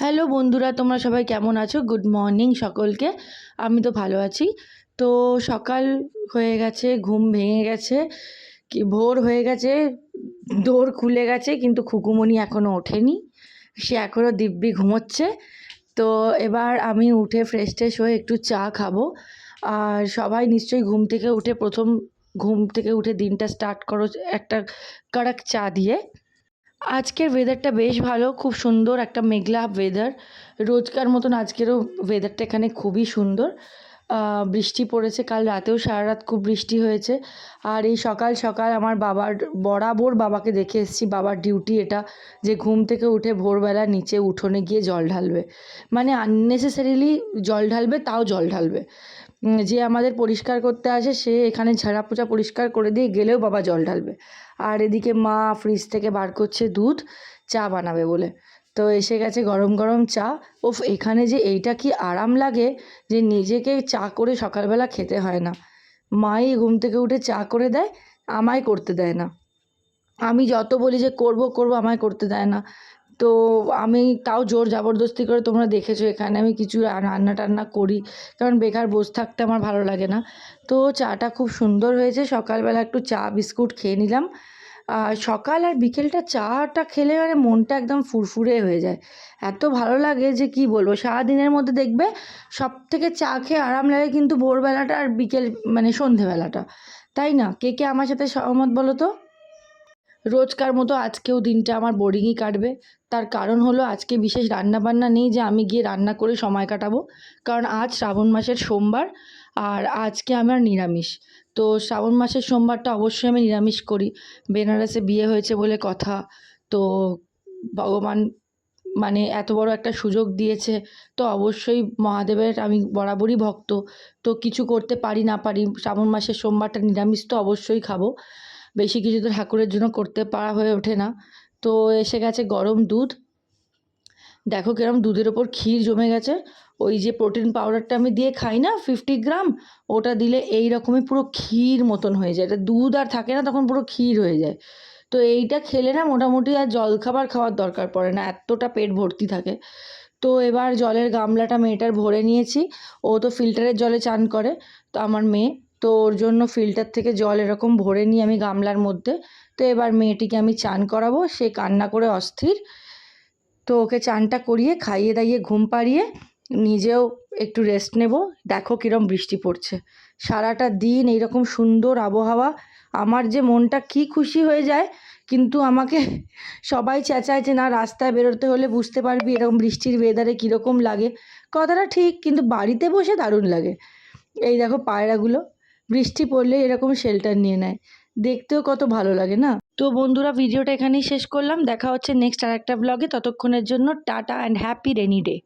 Hello বন্ধুরা, তোমরা সবাই কেমন আছো? গুড মর্নিং সকলকে। আমি তো ভালো আছি। তো সকাল হয়ে গেছে, ঘুম ভেঙে গেছে, কি ভোর হয়ে গেছে, দোর খুলে গেছে, কিন্তু খুকুমণি এখনও ওঠেনি। সে এখনও দিব্যি ঘুমোচ্ছে। তো এবার আমি উঠে ফ্রেশ ট্রেশ হয়ে একটু চা খাব। আর সবাই নিশ্চয়ই ঘুম থেকে উঠে প্রথম ঘুম থেকে উঠে দিনটা স্টার্ট করো, একটা কড়ক চা দিয়ে। আজকের ওয়েদারটা বেশ ভালো, খুব সুন্দর একটা মেঘলা ওয়েদার রোজকার মতন আজকেরও ওয়েদারটা এখানে খুবই সুন্দর। বৃষ্টি পড়েছে। কাল রাতেও সারা রাত খুব বৃষ্টি হয়েছে। আর এই সকাল সকাল আমার বাবার, বরাবর বাবাকে দেখে এসেছি, বাবার ডিউটি এটা যে ঘুম থেকে উঠে ভোরবেলা নিচে উঠোনে গিয়ে জল ঢালবে। মানে আননেসেসারিলি জল ঢালবে, তাও জল ঢালবে। যে আমাদের পরিষ্কার করতে আসে, সে এখানে ঝাড়া পোছা পরিষ্কার করে দিয়ে গেলেও বাবা জল ঢালবে। আর এদিকে মা ফ্রিজ থেকে বার করছে দুধ, চা বানাবে বলে। তো এসে গেছে গরম গরম চা। ওফ এখানে যে এইটা কি আরাম লাগে যে নিজেকে চা করে সকালবেলা খেতে হয় না। মাই ঘুম থেকে উঠে চা করে দেয়, আমায় করতে দেয় না। আমি যত বলি যে করব করব, আমায় করতে দেয় না। তো আমি তাও জোর জবরদস্তি করে তোমরা দেখেছ এখানে আমি কিছু রান্না টান্না করি, কারণ বেকার বসে থাকতে আমার ভালো লাগে না। তো চাটা খুব সুন্দর হয়েছে, সকালবেলা একটু চা, বিস্কুট খেয়ে নিলাম। আর সকাল আর বিকেলটা চাটা খেলে মানে মনটা একদম ফুরফুরে হয়ে যায়। এত ভালো লাগে যে কি বলব, সারাদিনের মধ্যে দেখবে সব থেকে চা খেয়ে আরাম লাগে কিন্তু ভোরবেলাটা আর বিকেল মানে সন্ধেবেলাটা। তাই না? কে কে আমার সাথে সহমত বলো তো? রোজকার মতো আজকেও দিনটা আমার বোরিংই কাটবে। তার কারণ হলো আজকে বিশেষ রান্না বান্না নেই যে আমি গিয়ে রান্না করে সময় কাটাবো। কারণ আজ শ্রাবণ মাসের সোমবার আর আজকে আমার নিরামিষ। তো শ্রাবণ মাসের সোমবারটা অবশ্যই আমি নিরামিষ করি। বেনারসে বিয়ে হয়েছে বলে কথা। তো ভগবান মানে এত বড় একটা সুযোগ দিয়েছে। তো অবশ্যই মহাদেবের আমি বরাবরই ভক্ত। তো কিছু করতে পারি না পারি, শ্রাবণ মাসের সোমবারটা নিরামিষ তো অবশ্যই খাব। বেশি কিছু তো ঠাকুরের জন্য করতে পারা হয়ে ওঠে না। তো এসে গেছে গরম দুধ। দেখো কিরম দুধের ওপর ক্ষীর জমে গেছে। ওই যে প্রোটিন পাউডারটা আমি দিয়ে খাই না ফিফটি গ্রাম ওটা দিলে এই রকমই পুরো ক্ষীর মতন হয়ে যায়। এটা দুধ আর থাকে না, তখন পুরো ক্ষীর হয়ে যায়। তো এইটা খেলে না মোটামুটি আর জলখাবার খাওয়ার দরকার পড়ে না, এতটা পেট ভর্তি থাকে। তো এবার জলের গামলাটা মেয়েটার ভরে নিয়েছি। ও তো ফিল্টারের জলে চান করে। তো আমার মেয়ে তো ওর জন্য ফিল্টার থেকে জল এরকম ভরে নিই আমি গামলার মধ্যে। তো এবার মেয়েটিকে আমি চান করাবো, সে কান্না করে অস্থির। তো ওকে চানটা করিয়ে খাইয়ে দাইয়ে ঘুম পাড়িয়ে নিজেও একটু রেস্ট নেব। দেখো কীরম বৃষ্টি পড়ছে। সারাটা দিন এইরকম সুন্দর আবহাওয়া। আমার যে মনটা কী খুশি হয়ে যায়, কিন্তু আমাকে সবাই চেঁচায় যে, না, রাস্তায় বেরোতে হলে বুঝতে পারবি এরকম বৃষ্টির ওয়েদারে কীরকম লাগে। কথাটা ঠিক, কিন্তু বাড়িতে বসে দারুণ লাগে। এই দেখো পায়রাগুলো। বৃষ্টি পড়লে এরকম শেল্টার নিয়ে নেয়। দেখতেও কত ভালো লাগে, না? তো বন্ধুরা ভিডিওটা এখানেই শেষ করলাম। দেখা হচ্ছে নেক্সট আর একটা ব্লগে ততক্ষণের জন্য tata and happy rainy day